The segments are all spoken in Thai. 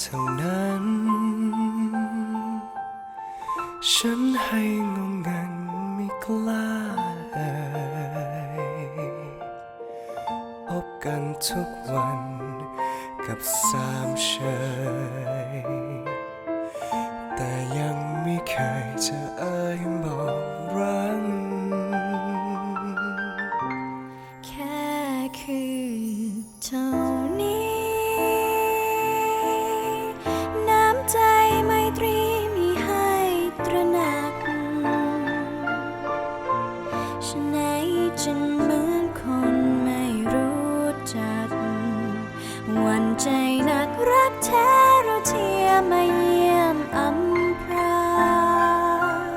เท่านั้น ฉันให้งงงันไม่กล้าเอ่ยพบกันทุกวันกับสามเชย รักแท้เราเทียมมาเยี่ยมอำพราง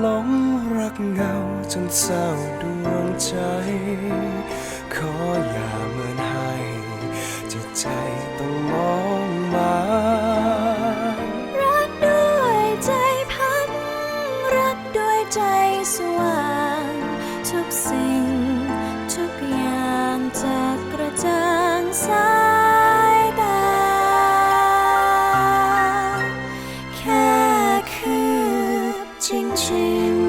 หลงรักเงาจนเศร้าดวงใจ ขออย่าเหมือนให้จิตใจต้องมองมารักด้วยใจพักรักด้วยใจสว่างทุกสิ่ง จ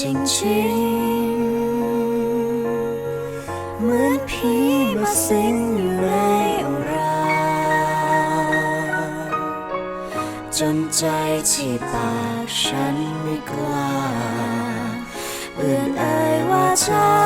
จริงๆเหมือนผีมาสิงอยู่ในอุราจนใจที่ปากฉันไม่กล้าเอื่อนเอ่ยว่าเธอว่ารักเธอ